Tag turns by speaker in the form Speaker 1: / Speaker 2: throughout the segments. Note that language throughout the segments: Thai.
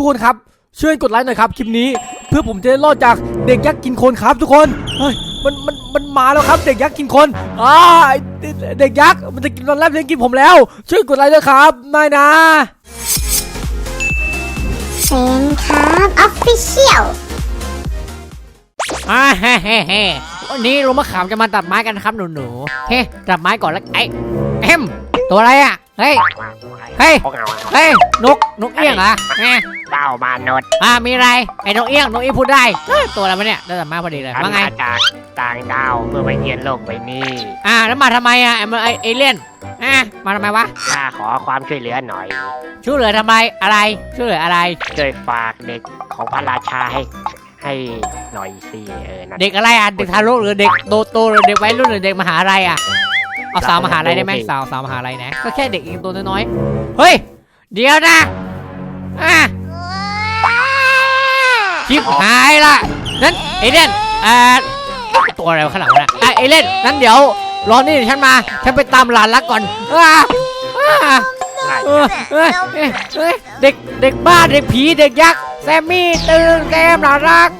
Speaker 1: ทุกคนครับช่วยกดไลค์หน่อยครับคลิปนี้เพื่อผมจะได้รอดจากเด็กยักษ์กินคนครับทุกคนเฮ้ยมันมันมันมาแล้วครับ เด็กยักษ์กินคนอ่าไอ้เด็กเด็กยักษ์มันจะกินตอนแรกมันจะกินผมแล้ว ช่วยกดไลค์ด้วยครับนายนะ
Speaker 2: เซนครับออฟฟิเชียล
Speaker 3: อ่าเฮ้เฮ้เฮ้วันนี้ลุงมะขามจะมาตัดไม้กันนะครับหนูหนูๆเฮ้ตัดไม้ก่อนแล้วไอ้เอ็มตัวอะไรอะ เฮ้ย เฮ้ยเฮ้ย นก นกเอี้ยงเหรอแหม
Speaker 4: เต้ามานษย์
Speaker 3: อ่า มีอะไร ไอ้นกเอี้ยง นกเอี้ยงพูดได้เอ้ยตัวอะไรวะเนี่ยได้ตัดไม้พอดีเลย
Speaker 4: ฉัน
Speaker 3: ว่าไง
Speaker 4: มาจากต่างดาวเพื่อมาเยือนโลกใบนี้
Speaker 3: อ่า แล้วมาทำไมอะไอ้ไอ้เอเลี่ยนอะมาทำไมวะ
Speaker 4: ข้าขอความช่วยเหลือหน่อย
Speaker 3: ช่วยเหลือทำไม อะไร ช่วยเหลืออะไร
Speaker 4: ช่วยฝากเด็กของพระราชาให้ให้หน่อยสิเออนะ
Speaker 3: เด็กอะไรอะ เด็กทารกหรือเด็กโตโตหรือเด็กวัยรุ่นหรือเด็กมหาลัยอะ เอาสาวมหาลัยได้ไหมสาวสาวมหาลัยนะ ก็แค่เด็กเองตัวน้อยๆ เฮ้ย เดี๋ยวนะอะชิบหายละ นั้นเอเลี่ยนอ่าตัวอะไรวะข้างหลังวะน่ะอะเอเลี่ยนนั้นเดี๋ยวรอนี่เดี๋ยวฉันมา ฉันไปตามหลานรักก่อนอ่าอ่า
Speaker 4: ได้
Speaker 3: เออเอ้ยเอ้ยเอ้ยเด็กเด็กบ้าเด็กผีเด็กยักษ์แซมมี่ตื่นแซมหลานรัก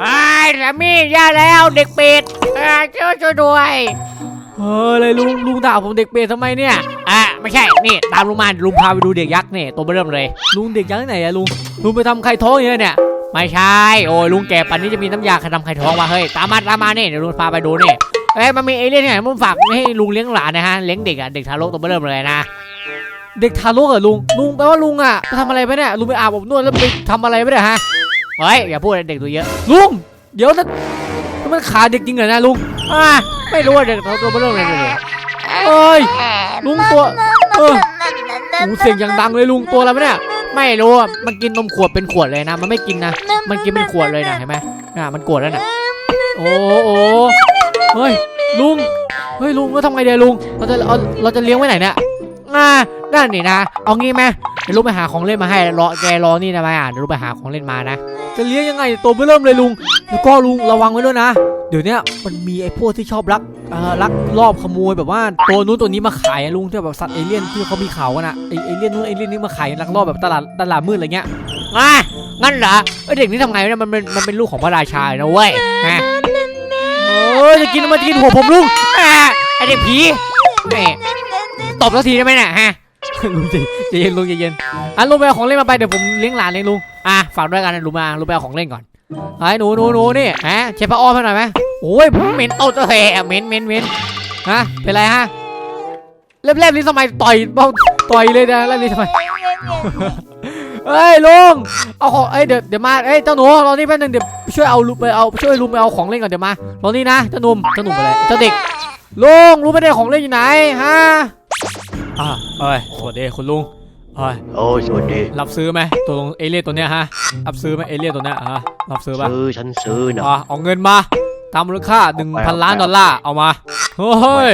Speaker 3: ไอ้ยแซมมี่อย่าแล้วเด็กเป็ดอ่าช่วยช่วยด้วย
Speaker 1: เฮ้ยอะไรลุงลุงด่าผมเด็กเปรตทำไมเนี่ย
Speaker 3: อะไม่ใช่นี่ตามลุงมาลุงพาไปดูเด็กยักษ์นี่ตัวเริ่มเลย
Speaker 1: ลุงเด็กยักษ์ที่ไหนอะลุงลุงไปทำใครท้องอย่างเงี้ยเนี่ย
Speaker 3: ไม่ใช่โอ้ยลุงแก่ปันนี้จะมีน้ำยาขนำไข่ท้องมาเฮ้ยตามมาตามมาเนี่ยเดี๋ยวลุงพาไปดูนี่เอ้ยมันมีเอเลี่ยนที่ไหนมึงฝากให้ลุงเลี้ยงหลานนะฮะเลี้ยงเด็กอะเด็กทารกตัวเริ่มเลยนะ
Speaker 1: เด็กทารกเหรอลุงลุงแปลว่าลุงอะไปทำอะไรไปเนี่ยลุงไปอาบอบนวดแล้วไปทำอะไรไปเนี่ยฮะ
Speaker 3: เฮ้ยอย่าพูดเลยเด็กตัวเยอะ
Speaker 1: ลุงเดี๋ยวนะ มันขาเด็กจริงเหรอเนะลุง
Speaker 3: อ่าไม่รู้ว่าเด็กตัวเริ่มเลยเลย
Speaker 1: เอ้ยลุงตัวเออหูเสียงอย่างดังเลยลุงตัวอะไรวะเนี่ย
Speaker 3: ไม่รู้อะมันกินนมขวดเป็นขวดเลยนะ มันไม่กินนะ มันกินเป็นขวดเลยนะเห็นไหมน่ะมันโกรธแล้วน่ะ
Speaker 1: โอ้โอ้เฮ้ยลุงเฮ้ยลุงก็ทำไงเดียลุงเราจะเอาเราจะเลี้ยงไว้ไหนเนี่ย
Speaker 3: อ่านั่นนี่นะ เอางี้ไหมเดี๋ยวลุงไปหาของเล่นมาให้รอแกรอนี่นะไหมอะเดี๋ยวลุงไปหาของเล่นมานะ
Speaker 1: จะเลี้ยงยังไงตัวไม่เริ่มเลยลุง แล้วก็ลุงระวังไว้ด้วยนะ เดี๋ยวนี้มันมีไอ้พวกที่ชอบลักเอ่อลักลอบขโมยแบบว่าตัวนู้นตัวนี้มาขายอะลุงที่แบบสัตว์เอเลี่ยนที่เขามีเข่ากันอะไอเอเลี่ยนนู้นเอเลี่ยนนี้มาขายลักลอบแบบตลาดตลาดมืดอะไรเงี้ย
Speaker 3: อะงั้นเหรอเอ้ยเด็กนี่ทำไงเนี่ยมันเป็นมันเป็นลูกของพระราชาเลยนะเว้ยฮะ
Speaker 1: เอ้ยจะกินมาจะกินหัวผมลุง
Speaker 3: อะไอเด็กผีแหม่ ตบสักทีได้ไหมเนี่ยฮะ
Speaker 1: ลุงใจเย็นลุงใจเย็นอะลุงไปเอาของเล่นมาไปเดี๋ยวผมเลี้ยงหลานเลี้ยงลุง
Speaker 3: อะฝากด้วยกันนะลุงมาลุงไปเอาของเล่นก่อน
Speaker 1: ไอ้หนูหนูหนูนี่
Speaker 3: ฮะเช็ดผ้าอ้อมให้หน่อยไหมโอ้ยเหม็นโต๊ะเฮ้ยเหม็นเหม็นเหม็น
Speaker 1: ฮะเป็นไรฮะเล็บๆนี่ทำไมต่อยเบ้าต่อยเลยนะเล็บนี่ทำไมเฮ้ยลุงเอาของเอ้ยเดี๋ยวเดี๋ยวมาเอ้ยเจ้าหนูรอนี่แป๊บนึงเดี๋ยวช่วยเอาลุงไปเอาช่วยลุงไปเอาของเล่นก่อนเดี๋ยวมารอนี่นะเจ้าหนุ่มเจ้าหนุ่มอะไรเจ้าเด็กลุงลุงไม่ได้ของเล่นอยู่ไหนฮะ อ่าเอ้ยสวัสดีคุณลุงเอ้ย
Speaker 4: โอ้สวัสดี
Speaker 1: รับซื้อไหมตัวเอเลี่ยนตัวเนี้ยฮะรับซื้อไหมเอเลี่ยนตัวเนี้ยฮะรับซื้อปะ
Speaker 4: ซื้อฉันซื้อนะ
Speaker 1: อะเอาเงินมาตามมูลค่าหนึ่งพันล้านดอลลาร์เอามาเฮ้ย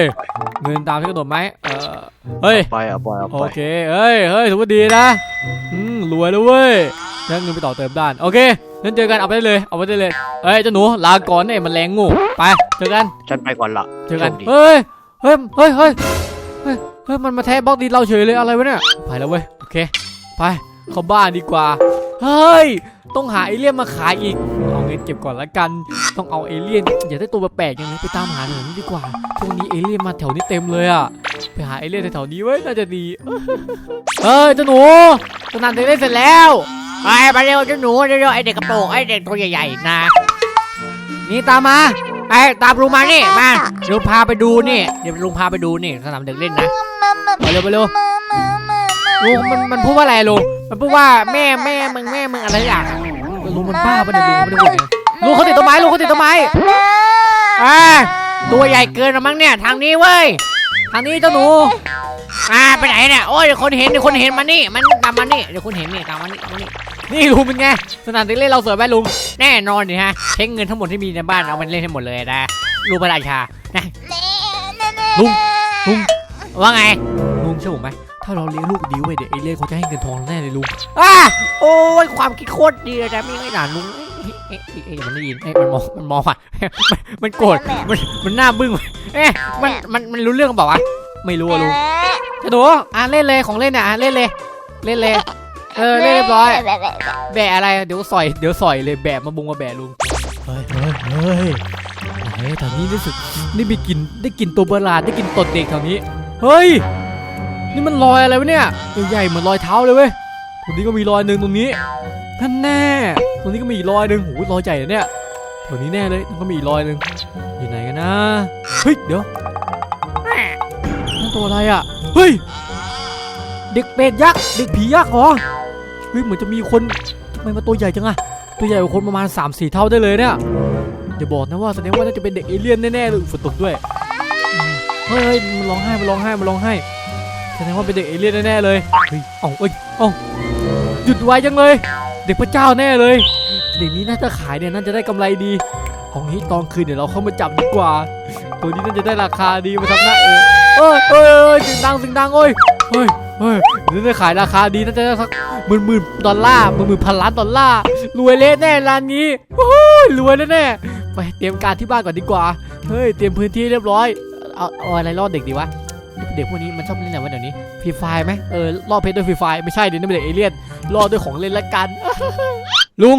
Speaker 1: เงินตามที่กำหนดไหมเออเฮ้ย
Speaker 4: ไปเอาไปเอา
Speaker 1: โอ
Speaker 4: ไป
Speaker 1: เคเฮ้ยเฮ้ยถือว่าดีนะอืมรวยแล้วเว้ยได้เงินไปต่อเติมด้านโอเคงั้นเจอกันเอาไปได้เลยเอาไปได้เลยเฮ้ยเจ้าหนูลาก่อนเนี่ยมันแรงงูไปเจอกัน
Speaker 4: ฉันไปก่อนละ
Speaker 1: เจอกัน
Speaker 4: โชคดี
Speaker 1: เฮ้ยเฮ้ยเฮ้ยเฮ้ยเฮ้ยเฮ้ยมันมาแทะบล็อกดีเราเฉยเลยอะไรวะเนี่ยไปแล้วเว้ยโอเคไปเข้าบ้านดีกว่า เฮ้ย ต้องหาเอเลี่ยนมาขายอีก เอาเงินเก็บก่อนละกัน ต้องเอาเอเลี่ยนอย่าได้ตัวแปลกๆอย่างนี้ไปตามหาแถวนี้ดีกว่าช่วงนี้เอเลี่ยนมาแถวนี้เต็มเลยอะไปหาเอเลี่ยนแถวนี้ไว้น่าจะดี เฮ้ยเจ้าหนูสนามเด็กเล่นเสร็จแล้ว
Speaker 3: ไปไปเร็วเจ้าหนูเร็วๆไอเด็กกระโปรงไอเด็กตัวใหญ่ๆนะ
Speaker 1: นี่ตามมา
Speaker 3: ไปตามลุงมานี่มาลุงพาไปดูนี่เดี๋ยวลุงพาไปดูนี่สนามเด็กเล่นนะ
Speaker 1: ไปเร็วไปเร็วลุงมันมันพูดว่าอะไรลุง
Speaker 3: มันพูดว่าแม่แม่มึงแม่มึงอะไรอย่างอะ
Speaker 1: ลุงมันบ้าปะเนี่ยลุงไม่ได้พูดไงลุงเขาติดต้นไม้ลุงเขาติดต้นไม้
Speaker 3: อ่าตัวใหญ่เกินแล้วมั้งเนี่ยทางนี้เว้ย
Speaker 1: ทางนี้เจ้าหนู
Speaker 3: อ่าไปไหนเนี่ยโอ้ยเดี๋ยวคนเห็นเดี๋ยวคนเห็นมานี่มันตามมานี่เดี๋ยวคนเห็นนี่ตามมานี่มานี่
Speaker 1: นี่ลุงเป็นไงสนามเด็กเล่นเราสวยไหมลุง
Speaker 3: แน่นอนดิฮะเช็คเงินทั้งหมดที่มีในบ้านเอามันเล่นให้หมดเลยนะลูกพระราชานะ
Speaker 1: ลุงลุง
Speaker 3: ว่าไง
Speaker 1: ลุงเชื่อผมไหมถ้าเราเลี้ยงลูกดีไว้ยเดี๋ยวเอเลี่ยนเขาจะให้เงินทองเราแน่เลยลุง
Speaker 3: อ่าโอ้ยความคิดโคตรดีเลยนะมีไม่หนานลุงเอ๊ะเอ๊ะเอ๊ะมันได้ยินเอ๊ะมันมองมันมองอะมันมันโกรธมันมันหน้าบึ้งเอ๊ะมันมันมันรู้เรื่องเปล่าวะ
Speaker 1: ไม่รู้อะลุงเจ้าหนูอะเล่นเลยของเล่นอะอะเล่นเลย เล่นเลย เออเรียบร้อย แบะอะไรเดี๋ยวสอยเดี๋ยวสอยเลยแบะมาบุงมาแบะลุงเฮ้ยเฮ้ยเฮ้ยไหนแถวนี้รู้สึกนี่มีกลินได้กลินตัวประหลาดได้กลินตดเด็กแถวนี้ เฮ้ย นี่มันรอยอะไรวะเนี่ยใหญ่ๆเหมือนรอยเท้าเลยเว้ยตรงนี้ก็มีรอยหนึ่งตรงนี้ท่านแน่ตรงนี้ก็มีอีกรอยหนึ่งโอ้โหรอยใหญ่นะเนี่ยแถวนี้แน่เลยแล้วก็มีอีกรอยหนึ่งอยู่ไหนกันนะเฮ้ยเดี๋ยวนั่นตัวอะไรอะเฮ้ยเด็กเป็ดยักษ์เด็กผียักษ์เหรอ เฮ้ยเหมือนจะมีคนทำไมมาตัวใหญ่จังอะตัวใหญ่กว่าคนประมาณ3-4เท่าได้เลยเนี่ยอย่าบอกนะว่าแสดงว่าน่าจะเป็นเด็กเอเลี่ยนแน่ๆเลยฝนตกด้วยเฮ้ยมันร้องไห้มันร้องไห้มันร้องไห้แสดงว่าเป็นเด็กเอเลี่ยนแน่ๆเลยเฮ้ยเอ้าเอ้ยเอ้าหยุดไว้จังเลย เด็กพระเจ้าแน่เลยเด็กนี้น่าจะขายเนี่ยน่าจะได้กำไรดีเอางี้ตอนคืนเดี๋ยวเราเข้ามาจับดีกว่า ตัวนี้น่าจะได้ราคาดีมาทำหน้าเออเอ้ยเอ้ยเอ้ยสียงดังสียงดังเอ้ยเฮ้ย เฮ้ยเดี๋ยวจะขายราคาดีน่าจะสักหมื่นหมื่นดอลลาร์หมื่นหมื่นพันล้านดอลลาร์ รวยเละแน่ร้านนี้โอ้ยรวยแน่ไปเตรียมการที่บ้านก่อนดีกว่า เฮ้ย เตรียมพื้นที่เรียบร้อย เอาเอาอะไรรอดเด็กดีวะ เด็กพวกนี้มันชอบเล่นอะไรวะเดี๋ยวนี้ฟรีไฟไหมเออล่อเพชรด้วยฟรีไฟไม่ใช่เดี๋ยวนี้เป็นเด็กเอเลี่ยนล่อด้วยของเล่นละกัน ลุง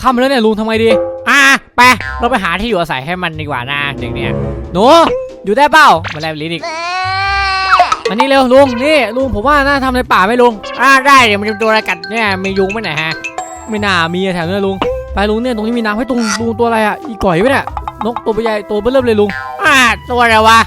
Speaker 1: ค่ำแล้วเนี่ยลุงทำไงดี
Speaker 3: อะไปเราไปหาที่อยู่อาศัยให้มันดีกว่านะเด็กเนี่ย
Speaker 1: หนูอยู่ได้เปล่ามาแล้วลิ้นอีก อันนี้เร็วลุงนี่ลุงผมว่าน่าทำในป่าไหมลุง
Speaker 3: อะได้เดี๋ยวมันจะตัวอะไรกัดเนี่ยมียุงไหมไหนยฮะ
Speaker 1: ไม่น่ามีอะแถวนี้ลุงไปลุงเนี่ยตรงนี้มีน้ำให้ตรงลุงตัวอะไรอะอีก่อยไหมเนี่ยนกตัวใหญ่ตัวเบิ่มเลยลุง
Speaker 3: อะตัวอะไรวะ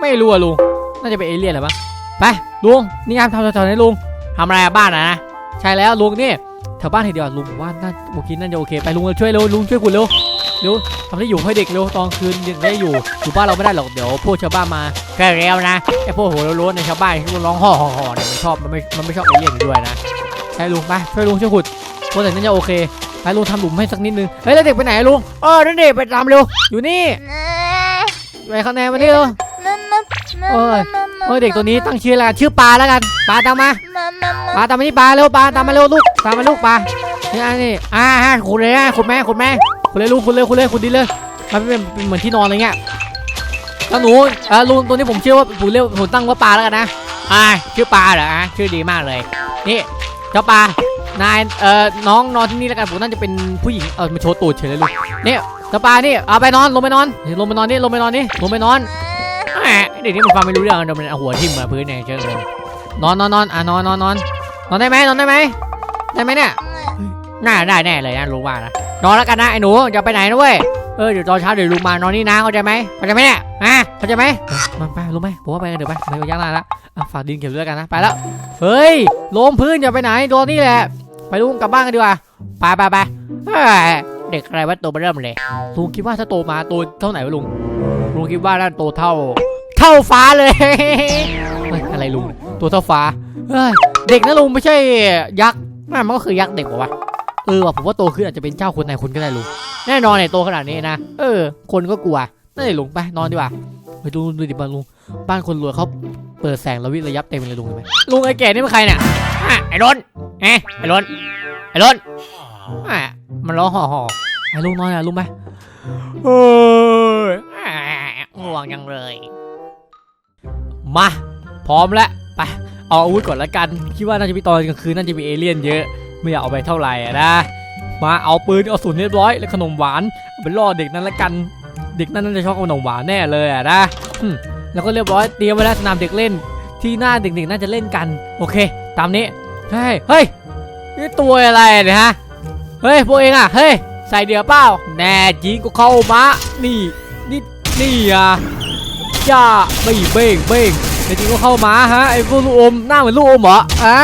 Speaker 1: ไม่รู้อะลุงน่าจะเป็นเอเลี่ยนหละมั้งไปลุงนี่งานทำแถวๆไหนลุง
Speaker 3: ทำอะไรบ้านนะ
Speaker 1: ใช่แล้วลุงนี่แถวบ้านทีเดียวลุงผมว่าน่าโอเคน่าจะโอเคไปลุงช่วยเร็วลุงช่วยคุณเร็ว เร็วทำให้อยู่ให้เด็กเร็วตอนคืนเด็กได้อยู่อยู่บ้านเราไม่ได้หรอกเดี๋ยวพวกชาวบ้านมาแก
Speaker 3: แล้วนะไอ้พวกหัวโล้นในชาวบ้านที่ร้องห่อห่อเนี่ยมันชอบมันไม่มันไม่ชอบเอเลี่ยนด้วยนะ
Speaker 1: ใช่ลุงไปช่วยลุงช่วยขุดพวกแต่น่าจะโอเคไปลุงทำหลุมให้สักนิดนึงเฮ้ยแล้วเด็กไปไหนลุง
Speaker 3: เออนั่นดิไปทำเร็ว
Speaker 1: อยู่นี่ไปข้างในมานี่เร็วเอ้ยเฮ้ยเด็กตัวนี้ตั้งชื่ออะไรกันชื่อปลาแล้วกันปลาตามมาปลาตามมานี่ปลาเร็วปลาตามมาเร็วลูกตามมาลูกปลานี่อันนี้
Speaker 3: อ่าฮะขุดเลยนะขุดแม่ขุดแม่
Speaker 1: คุณเลยลูกคุณเลยคุณเลยคุณดีเลยมันเป็นเป็นเหมือนที่นอนอะไรเงี้ยแล้วหนูเออลุงตัวนี้ผมเชื่อว่าผมเรียกผมตั้งว่าปลาแล้วกันนะ
Speaker 3: อ่าชื่อปลาเหรอฮะชื่อดีมากเลย
Speaker 1: นี่เจ้าปลานายเอ่อน้องนอนที่นี่แล้วกันผมน่าจะเป็นผู้หญิงเออมาโชว์ตูดเฉยเลยลูกนี่เจ้าปลานี่เอาไปนอนลงไปนอนลงไปนอนนี่ลงไปนอนนี่ลงไปนอน
Speaker 3: เด็กนี่มันฟังไม่รู้เรื่องเดี๋ยวมันเอาหัวทิ่มมาพื้นเนี่ยเชิญเลย
Speaker 1: นอนนอนนอนอะนอนนอนนอนนอนได้ไหมนอนได้ไหมได้ไหมเนี่ย
Speaker 3: น่าได้แน่เลยนะรู้ว่านะนอนแล้วกันนะไอ้หนูอย่าไปไหนนะเว้ยเออเดี๋ยวตอนเช้าเดี๋ยวลุงมานอนนี่นะเข้าใจไหมเข้าใจไหมเนี่ยฮะเข้าใจไหม
Speaker 1: มาไปรู้ไหมผมว่าไปกันเดี๋ยวไปไปย่างนานละฝากดินเก็บด้วยกันนะไปแล้วเฮ้ยลงพื้นอย่าไปไหนโดนนี่แหละไปลุงกลับบ้านกันดีกว่า
Speaker 3: ไปไปไปเด็กอะไรวะตัวเริ่มเลย
Speaker 1: ลุงคิดว่าถ้าโตมาโตเท่าไหนวะลุง
Speaker 3: ลุงคิดว่าน่าโตเท่า เท่าฟ้าเลย
Speaker 1: อะไรลุงตัวเท่าฟ้าเฮ้ยเด็กนะลุงไม่ใช่ยักษ์
Speaker 3: แม่มันก็คือยักษ์เด็กปะวะ
Speaker 1: เออว่ะผมว่าโตขึ้นอาจจะเป็นเจ้าคนนายคนก็ได้ลุง
Speaker 3: แน่นอนเนี่ยโตขนาดนี้นะ
Speaker 1: เออ คนก็กลัวนั่นเลยลุงไปนอนดีกว่าไปดูดูดิบ้านลุงบ้านคนรวยเขาเปิดแสงระวิระยับเต็มเลยลุงเห็นไหม
Speaker 3: ลุงไอ้แก่นี่เป็นใครเนี่ยอะไอ้รนเอ๊ะไอ้รนไอ้รนอะมันร้องห่อห่อ
Speaker 1: ไปลุงนอนอะลุงไป
Speaker 3: เฮ้ยอะง่วงยังเลย
Speaker 1: มาพร้อมแล้วไปเอาอาวุธก่อนละกัน คิดว่าน่าจะมีตอนกลางคืนน่าจะมีเอเลี่ยนเยอะ ไม่อยากเอาไปเท่าไหร่ะนะ มาเอาปืนเอาสุนเรียบร้อยแล้วขนมหวานเอาไปล่อเด็กนั้นละกัน เด็กนั้นน่าจะชอบขนมหวานแน่เลยอะนะแล้วก็เรียบร้อยเตรียมไว้แล้วสนามเด็กเล่น ที่หน้าเด็กๆน่าจะเล่นกัน โอเค ตามนี้เฮ้ยเฮ้ยนี่ตัวอะไรเนี่ยฮะเฮ้ยพวกเองอะเฮ้ยใส่เดี๋ยวเปล่าแน่จริงก็เข้ามานี่นี่นี่อะจ้าไม่เบ้งเบ้งแน่จริงก็เข้ามาฮะไอ้พวกลูกอมหน้าเหมือนลูกอมเหรออะ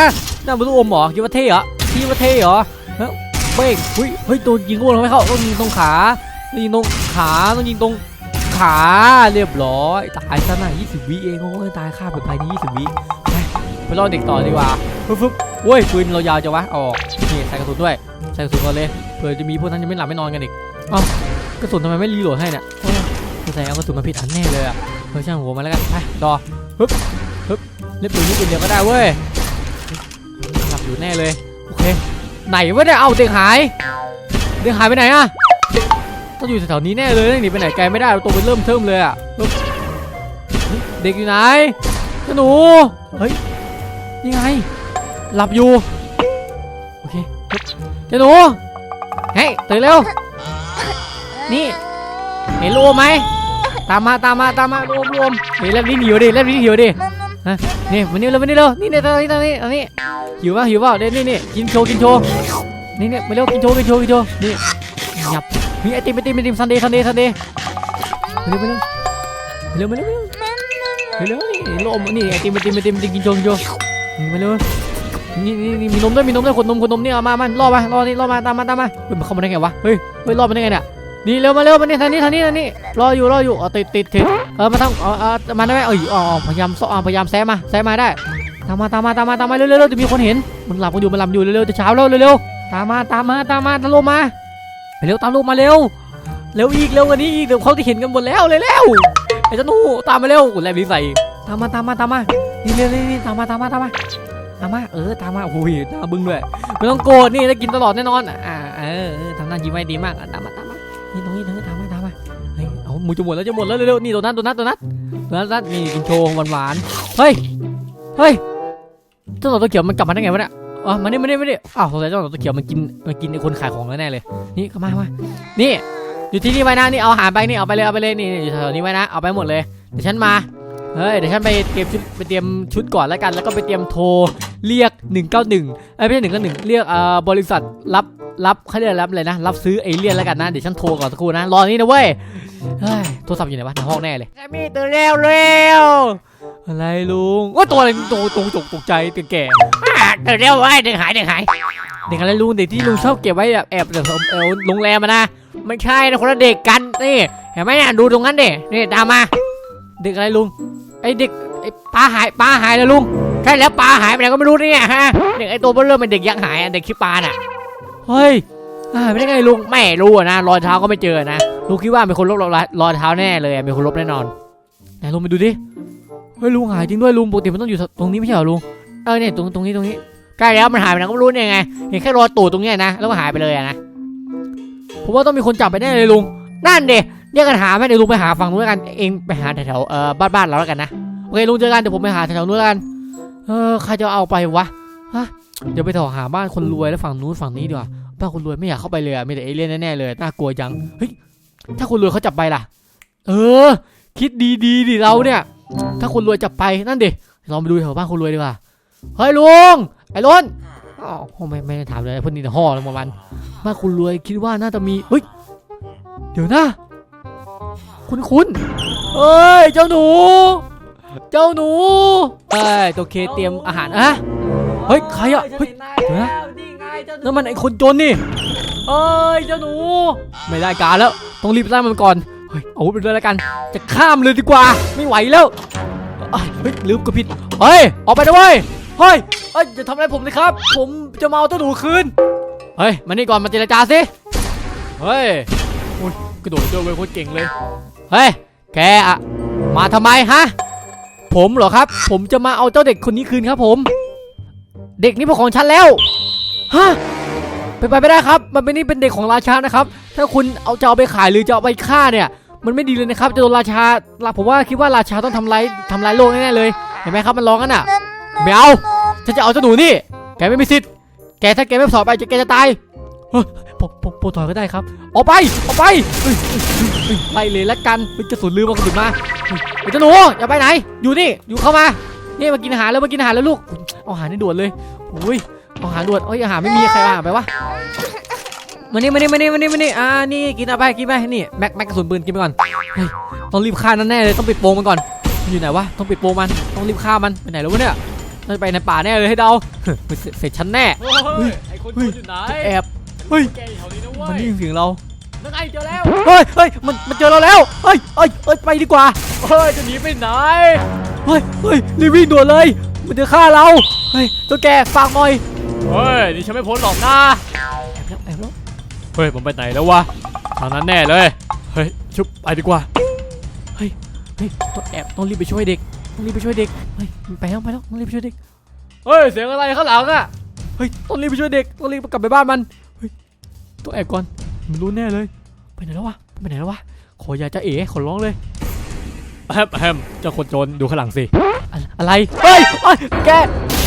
Speaker 1: หน้าเหมือนลูกอมเหรอคิดว่าเท่เหรอ คิดว่าเท่เหรอเบ้งเฮ้ยเฮ้ยตัวยิงกูทำไม่เข้าต้องยิงตรงขาต้องยิงตรงขาต้องยิงตรงขาเรียบร้อยตายซะหน่ะ20วิเองโอ้ยตายค่าไปภายใน20วิไปไปรอเด็กต่อดีกว่าฟึบฟึบโอ้ยปืนเรายาวจังวะออกนี่ใส่กระสุนด้วยใส่กระสุนก่อนเลยเผื่อจะมีพวกนั้นจะไม่หลับไม่นอนกันอีกเอ้ากระสุนทำไมไม่รีโหลดให้เนี่ยโอ้ยสงสัยเอากระสุนมาผิดอันแน่เลยอะเฮ้ยช่างหัวมาแล้วกันไปรอฮึบฮึบเล่นปืนนี่ปืนเดียวก็ได้เว้ยหลับอยู่แน่เลย ไหนวะเนี่ย เอาเด็กหาย เด็กหายไปไหนอะต้องอยู่แถวๆนี้แน่เลยหนีไปไหนไกลไม่ได้ตัวไปเริ่มเทิมเลยอะเด็กอยู่ไหนเจ้าหนู เฮ้ยนี่ไง หลับอยู่เคเจ้าหนู เฮ้ยตื่นเร็ว นี่ เห็นรวมไหม ตามมาตามมาตามมารวมรวมเฮ้ยแลบลิ้นหิวดิแลบลิ้นหิวดิ ฮะนี่มานี่เร็วมานี่เร็วนี่เนี่ตรงนี้ตรงนี้ตรงนี้หิวป่ะหิวป่ะเดี๋ยวนี่นี่กินโชว์กินโชว์นี่นี่มาเร็วกินโชว์กินโชว์กินโชว์นี่หยับมีไอติมไอติมไอติมซันเดย์ซันเดย์ซันเดย์มาเร็วมาเร็วมาเร็วมาเร็วมาเร็วนี่ลมนี่ไอติมไอติมไอติมไอติมกินโชว์กินโชว์มาเร็วนี่นี่มีนมด้วยมีนมด้วยขวดนมขวดนมนี่เอามามันล่อมารอนี่ล่อมาตามมาตามมาเฮ้ยมันเข้ามาได้ไงวะเฮ้ยเฮ้ยล่อมาได้ไงเนี่ย นี่เร็วมาเร็วมานี่ทางนี้ทางนี้ทางนี้รออยู่รออยู่เอติดติดติดเออมาทำเออเออมาได้ไหมเอออ๋อพยายามซ้อพยายามแซะมาแซะมาได้ตามมาตามมาตามมาตามมาเร็วเร็วจะมีคนเห็นมันหลับกันอยู่มันหลับอยู่เร็วเร็วจะเช้าแล้วเร็วเร็วตามมาตามมาตามมาตามลงมาไปเร็วตามลงมาเร็วเร็วอีกเร็วกว่านี้อีกเดี๋ยวเขาจะเห็นกันหมดแล้วเลยเร็วไอ้เจ้าหนูตามมาเร็วแลบลิ้นใส่ตามมาตามมาตามมานี่เร็วนี่นี่ตามมาตามมาตามมาตามมาเออตามมาโอ้ยหน้าบึ้งด้วยไม่ต้องโกรธนี่ได้กินตลอดแน่นอนอ่าเออทำหน้ายิ้มไว้ดีมากตามมาตาม มือจะหมดแล้วจะหมดแล้วเร็วๆนี่ตัวนั้นตัวนั้นตัวนั้นตัวนั้นนี่กินโชว์หวานๆเฮ้ยเฮ้ยเจ้าหนอนตัวเขียวมันกลับมาได้ไงวะเนี่ยอ๋อมานี่มานี่มานี่อ้าวสงสัยเจ้าหนอนตัวเขียวมันกินมันกินไอ้คนขายของแน่เลย นี่เข้ามามานี่ อยู่ที่นี่ไว้นะนี่เอาอาหารไปนี่เอาไปเลยเอาไปเลยนี่อยู่แถวๆนี้ไว้นะเอาไปหมดเลยเดี๋ยวฉันมาเฮ้ยเดี๋ยวฉันไปเตรียมชุดไปเตรียมชุดก่อนแล้วกัน แล้วก็ไปเตรียมโทรเรียก 191เอ้ยไม่ใช่191เรียกเอ่อบริษัทรับ รับเขาเรียกรับเลยนะ รับซื้อเอเลี่ยนแล้วกันนะ เดี๋ยวฉันโทรก่อนสักครู่นะ รอนี่นะเว้ย เฮ้ย โทรศัพท์อยู่ไหนวะในห้องแน่เลย
Speaker 3: แซมมี่ตื่นเร็วเร็ว
Speaker 1: อะไรลุงว่าตัวอะไรตัวตัวตกตกใจตื่นแก่
Speaker 3: อะตื่นเร็วไว้เด็กหายเด็กหาย
Speaker 1: เด็กอะไรลุงเด็กที่ลุงชอบเก็บไว้แบบแอบแบบเออโรงแรมมานะ
Speaker 3: ไม่ใช่นะคนละเด็กกันนี่เห็นไหมเนี่ยดูตรงนั้นเด็นี่ตามมา
Speaker 1: เด็กอะไรลุงไอเด็กไอ
Speaker 3: ปลาหายปลาหายแล้วลุงใช่แล้วปลาหายไปไหนก็ไม่รู้เนี่ยฮะเด็กไอ้ตัวเบลเริ่มเป็นเด็กยักษ์หายอะเด็กขี้ปลาน่ะ
Speaker 1: เฮ้ยอ่าไม่ได้ไงลุง
Speaker 3: ไม่รู้อะนะรอยเท้าก็ไม่เจอนะลุงคิดว่ามีคนลบรอยรอยเท้าแน่เลยอะมีคนลบแน่นอน
Speaker 1: ไหนลุงไปดูดิเฮ้ยลุงหายจริงด้วยลุงปกติมันต้องอยู่ตรงนี้ไม่ใช่เหรอลุงเออเนี่ยตรงตรงนี้ตรงนี้
Speaker 3: ใกล้แล้วมันหายไปไหนก็ไม่รู้เนี่ยไงเห็นแค่รอยตูดตรงเนี้ยนะแล้วก็หายไปเลยอะนะ
Speaker 1: ผมว่าต้องมีคนจับไปแน่เลยลุง
Speaker 3: นั่นเด็เรียกกันหาไหมเดี๋ยวลุงไปหาฝั่งนู้นแล้วกันเองไปหาแถวๆเอ่อบ้านบ้านเราแล้วกันนะ
Speaker 1: โอเคลุงเจอกันเดี๋ยวผมไปหาแถวๆนู้นแล้วกันเออใครจะเอาไปวะ ฮะเดี๋ยวไปถอหาบ้านคนรวยแล้วฝั่งนู้นฝั่งนี้ดีกว่าบ้านคนรวยไม่อยากเข้าไปเลยอะมีแต่เอเลี่ยนแน่ๆเลยน่ากลัวจังเฮ้ยถ้าคนรวยเขาจับไปล่ะ เออ คิดดีๆดิเราเนี่ย ถ้าคนรวยจับไปนั่นดิเราไปดูแถวบ้านคนรวยดีกว่าเฮ้ยลุงไอ้ล้นอ๋อไม่ไม่ถามเลยพวกนี้ห่อแล้วประมาณบ้านคนรวยคิดว่าน่าจะมีเฮ้ยเดี๋ยวนะ คุณคุณเอ้ยเจ้าหนู เจ้าหนูเอ้ยตัวเคเตรียมอาหารอะ เฮ้ยใครอะเฮ้ยเดี๋ยวนะนั่นมันไอ้คนจนนี่เอ้ยเจ้าหนู ไม่ได้การแล้วต้องรีบไล่มันก่อนเฮ้ยเอาอาวุธไปเลยแล้วกัน จะข้ามเลยดีกว่าไม่ไหวแล้วเอ้ยเฮ้ยลืมกดผิดเฮ้ยออกไปนะเว้ยเฮ้ยเอ้ยอย่าทำอะไรผมเลยครับ ผมจะมาเอาเจ้าหนูคืนเฮ้ยมานี่ก่อนมาเจรจาสิเฮ้ยโอ้ยกระโดดเจ้าเว้ยโคตรเก่งเลยเฮ้ยแกอะมาทำไมฮะผมเหรอครับ ผมจะมาเอาเจ้าเด็กคนนี้คืนครับผม เด็กนี่เป็นของฉันแล้วฮะเป็นไปไม่ได้ครับ มันเป็นนี่เป็นเด็กของราชานะครับ ถ้าคุณเอาจะเอาไปขายหรือจะเอาไปฆ่าเนี่ย มันไม่ดีเลยนะครับ จะโดนราชาผมว่าคิดว่าราชาต้องทำลายทำลายโลกแน่ๆเลย เห็นไหมครับมันร้องกันอะไม่เอาฉันจะเอาเจ้าหนูนี่ แกไม่มีสิทธิ์ แกถ้าแกไม่สอบไปแกจะตายเฮ้ยผมผมผมถอยก็ได้ครับ ออกไป ออกไปเฮ้ยเฮ้ยเฮ้ยไล่เลยละกันจะสูญลืมมากระสุนมาเจ้าหนูอย่าไปไหน อยู่นี่ อยู่เข้ามา นี่มากินอาหารแล้วมากินอาหารแล้วลูกเอาอาหารให้ด่วนเลยโอ้ยเอาอาหารด่วนเอ้ยอาหารไม่มีใครเอาอาหารไปวะมานี่มานี่มานี่มานี่มานี่อ่านี่กินเอาไปกินไปนี่แม็กแม็กกระสุนปืนกินไปก่อนเฮ้ยต้องรีบฆ่านั่นแน่เลยต้องปิดโปงมันก่อนมันอยู่ไหนวะต้องปิดโปงมันต้องรีบฆ่ามันไปไหนแล้ววะเนี่ยน่าจะไปในป่าแน่เลยให้เดาเฮ้ยเสร็จเสร็จฉันแน่
Speaker 3: เฮ้ยไอ้คนอยู่ไหน
Speaker 1: แอบเฮ้ย
Speaker 3: แกอยู่แถวนี้นะเว้
Speaker 1: มัน
Speaker 3: ย
Speaker 1: ได้ยินเสียงเรา
Speaker 3: นักไอ้เจอแล้ว
Speaker 1: เฮ้ยเฮ้ยมันมันเจอเราแล้วเฮ้ยเฮ้ยเฮ้ยไปดีกว่า
Speaker 3: เฮ้ยจะหนีไปไหน
Speaker 1: เฮ้ยเฮ้ยรีบวิ่งด่วนเลย มันจะฆ่าเราเฮ้ยตัวแกฝากหน่อย
Speaker 3: เฮ้ยนี่ฉันไม่พ้นหรอกนะ
Speaker 1: แอบแล้วแอบแล้ว
Speaker 3: เฮ้ยมันไปไหนแล้ววะทางนั้นแน่เลยเฮ้ยชุบไปดีกว่า
Speaker 1: เฮ้ยต้องแอบต้องรีบไปช่วยเด็กต้องรีบไปช่วยเด็กเฮ้ยมันไปแล้วไปแล้วต้องรีบไปช่วยเด็ก
Speaker 3: เฮ้ยเสียงอะไรข้างหลังอะ
Speaker 1: เฮ้ยต้องรีบไปช่วยเด็กต้องรีบกลับไปบ้านมันเฮ้ยต้องแอบก่อนมันรู้แน่เลย ไปไหนแล้ววะไปไหนแล้ววะขออย่าจะเอ๋ขอร้องเลย
Speaker 3: แฮมแฮมเจ้าคนโจรดูข้างหลังสิ
Speaker 1: อะอะไร เฮ้ยเฮ้ยแก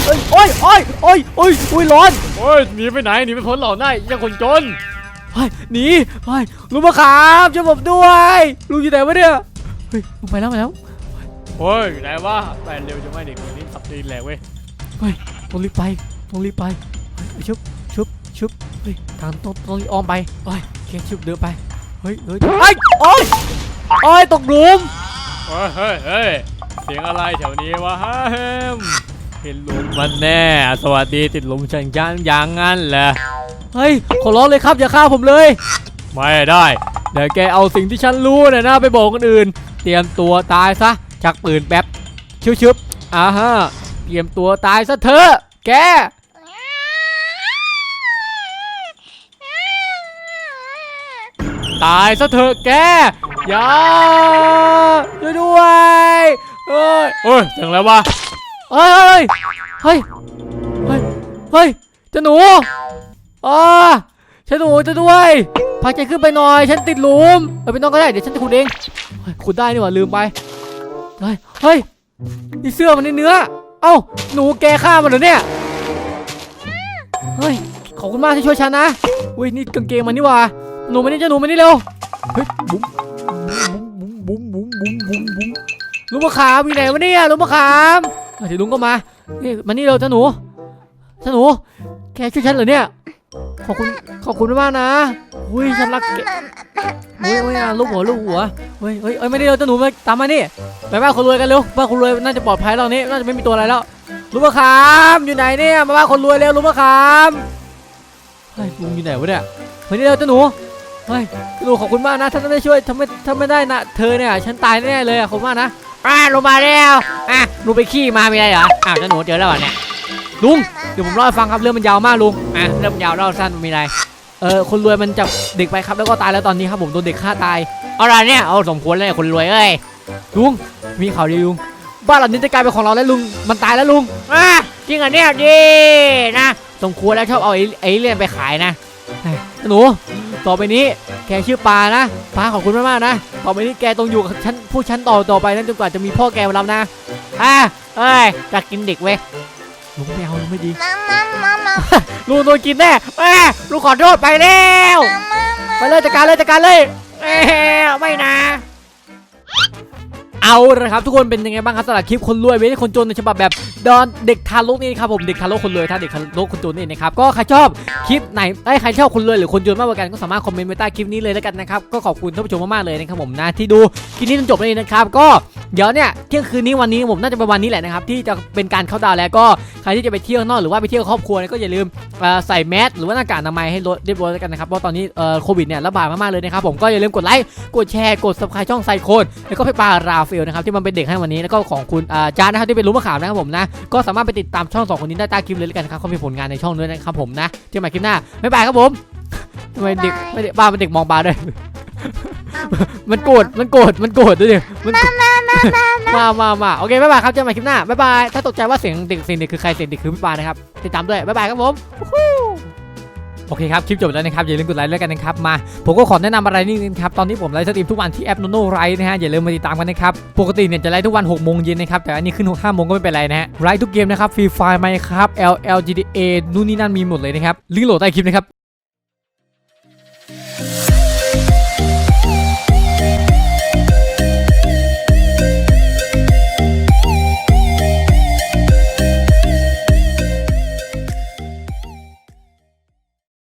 Speaker 1: อ้ยโอ้ยโอ้ยโอ้ยโอ้ยโอ้ยร้อนโอ้ยหนีไปไหนหนีไปพ้นเหล่าได้ยังคนจนเฮ้ยหนีเฮ้ยลุงมะขามช่วยผมด้วยลุงอยู่ไหนวะเนี่ยเฮ้ยลุงไปแล้วไปแล้วโอ้ยอยู่ไหนวะไปเร็วจะไม่เด็กคนนี้ขับตีนแหลกเว้ยเฮ้ยต้องรีบไปต้องรีบไปเฮ้ยชุบชุบชุบเฮ้ยทางต้องต้องรีบอ้อมไปเฮ้ยแค่ชุบเดินไปเฮ้ยเฮ้ยเฮ้ยโอ้ยโอ้ยตกหลุม เฮ้ยเฮ้ยเสียงอะไรแถวนี้วะฮะเฮมเห็นลุมมันแน่ สวัสดีติดลุมฉันยันอย่างงั้นแหละเฮ้ยขอร้องเลยครับอย่าฆ่าผมเลย ไม่ได้เดี๋ยวแกเอาสิ่งที่ฉันรู้เนี่ยนะไปบอกคนอื่น เตรียมตัวตายซะชักปืนแป๊บชิบชิบอ่าฮะเตรียมตัวตายซะเถอะแกตายซะเถอะแก อย่าช่วยด้วยเฮ้ยเฮ้ยถึงแล้ววะเฮ้ยเฮ้ยเฮ้ยเฮ้ยเจ้าหนูอ๋อเจ้าหนูจะด้วยพาใจขึ้นไปหน่อย ฉันติดหลุมเออไม่ต้องก็ได้เดี๋ยวฉันจะขุดเองขุดได้นี่หว่าลืมไปเฮ้ยเฮ้ยนี่เสื้อมันในเนื้อ เอ้าหนูแกฆ่ามันเหรอเนี่ยเฮ้ยขอบคุณมากที่ช่วยฉันนะอุ้ยนี่กางเกงมันนี่หว่าหนูมานี่เจ้าหนูมานี่เร็วเฮ้ยบุ้ม บุ้มบุ้มบุ้มบุ้มบุ้มลุงมะขามอยู่ไหนวะเนี่ยลุงมะขามเดี๋ยวลุงก็มานี่มานี่เร็วเจ้าหนูเจ้าหนู แกช่วยฉันเหรอเนี่ย ขอบคุณขอบคุณมากนะอุ้ยฉันรักแกเฮ้ยเฮ้ยอะลูกหัวลูกหัวเฮ้ยเฮ้ยเฮ้ยไม่ได้เร็วเจ้าหนูมาตามมานี่ไปบ้านคนรวยกันเร็วบ้านคนรวยน่าจะปลอดภัยแล้วนี้น่าจะไม่มีตัวอะไรแล้วลุงมะขามอยู่ไหนเนี่ยมาบ้านคนรวยเร็วลุงมะขามเฮ้ยลุงอยู่ไหนวะเนี่ยมานี่เร็วเจ้าหนู เฮ้ยลูกขอบคุณมากนะ ถ้าไม่ได้ช่วยถ้าไม่ถ้าไม่ได้นะเธอเนี่ยฉันตายแน่เลยอะขอบคุณมากนะ
Speaker 3: อ่าลงมาแล้วอะลุงไปขี้มามีอะไรเหรออ้าวเจ้าหนูเจอแล้วเหรอเนี่ย
Speaker 1: ลุงเดี๋ยวผมเล่าให้ฟังครับเรื่องมันยาวมากลุง
Speaker 3: อะเริ่มยาวเล่าสั้นมีอะไร
Speaker 1: เออคนรวยมันจับเด็กไปครับแล้วก็ตายแล้วตอนนี้ครับผมโดนเด็กฆ่าตาย
Speaker 3: อะไรเนี่ยเอาสมควรเลยคนรวยเอ้ย
Speaker 1: ลุงมีข่าวดีลุงบ้านหลังนี้จะกลายเป็นของเราแล้วลุงมันตายแล้วลุง
Speaker 3: อะจริงเหรอเนี่ยดีนะสมควรแล้วชอบเอาไอ้ไอ้เลี่ยนไปขายนะ
Speaker 1: หนูต่อไปนี้ แกชื่อปานะปาขอบคุณมากๆนะ ต่อไปนี้แกต้องอยู่กับฉันผู้ฉันต่อต่อไปนั้นจนกว่าจะมีพ่อแกมารับนะ
Speaker 3: อะเอ้ยอยากกินเด็กเว้ย
Speaker 1: ลุงไม่เอาลุงไม่ดี
Speaker 2: Mama, mama,
Speaker 1: ลุงโดนกินแน่
Speaker 3: เอ้ยลูกขอโทษไปแล้ว
Speaker 2: mama.
Speaker 1: ไปเลยจัดการเลยจัดการเลย
Speaker 3: เอ้ยไม่นะ
Speaker 1: เอาละครับทุกคนเป็นยังไงบ้างครับสำหรับคลิปคนรวยไม่ใช่คนจนในฉบับแบบดอนเด็กทารกนี่ครับผมเด็กทารกคนรวยถ้าเด็กทารกคนจนนี่นะครับก็ใครชอบคลิปไหนไอ้ใครชอบคนรวยหรือคนจนมากกว่ากันก็สามารถคอมเมนต์ไว้ใต้คลิปนี้เลยแล้วกันนะครับก็ขอบคุณท่านผู้ชมมากๆเลยนะครับผมนะที่ดูคลิปนี้จนจบเลยนะครับก็ เดี๋ยวเนี่ยเที่ยงคืนนี้วันนี้ผมน่าจะเป็นวันนี้แหละนะครับที่จะเป็นการเข้าดาวน์แล้วก็ใครที่จะไปเที่ยวนอกหรือว่าไปเที่ยวครอบครัวเนี่ยก็อย่าลืมเอ่อใส่แมสหรือว่าหน้ากากอนามัยให้เรียบร้อยแล้วกันนะครับเพราะตอนนี้เอ่อโควิดเนี่ยระบาดมากๆเลยนะครับผมก็อย่าลืมกดไลค์กดแชร์กด subscribe ช่องไซโคนแล้วก็พี่ปาราเฟลนะครับที่มันเป็นเด็กให้วันนี้แล้วก็ของคุณอ่าจานนะครับที่เป็นรู้มะขามนะครับผมนะก็สามารถไปติดตามช่องสองคนนี้ได้ใต้คลิปเลยแล้วกันนะครับเขามีผลงานในช่องด้วยนะครับผมนะเจอกันใหม่คลิปหน้าบ๊ายบายครับผมทำไมเด็กไม่ได้บ้าเป็นเด็กมองบาด้วยมันโกรธมันโกรธมันโกรธด้วยดิมัน มามามาโอเคบ๊ายบายครับเจอกันใหม่คลิปหน้าบ๊ายบายถ้าตกใจว่าเสียงเด็กเสียงเด็กคือใครเสียงเด็กคือพี่ปานะครับติดตามด้วยบ๊ายบายครับผมโอเคครับ คลิปจบแล้วนะครับ อย่าลืมกดไลค์ด้วยกันนะครับ มา ผมก็ขอแนะนำอะไรนิดนึงครับ ตอนนี้ผมไลฟ์สตรีมทุกวันที่แอปโนโนไรนะฮะ อย่าลืมมาติดตามกันนะครับ ปกติเนี่ยจะไลฟ์ทุกวัน6โมงเย็นนะครับ แต่อันนี้ขึ้น5โมงก็ไม่เป็นไรนะฮะ ไลฟ์ทุกเกมนะครับฟรีไฟล์ไหมครับ L L G D A นู่นนี่นั่นมีหมดเลยนะครับ ลิงก์โหลดใต้คลิปนะครับ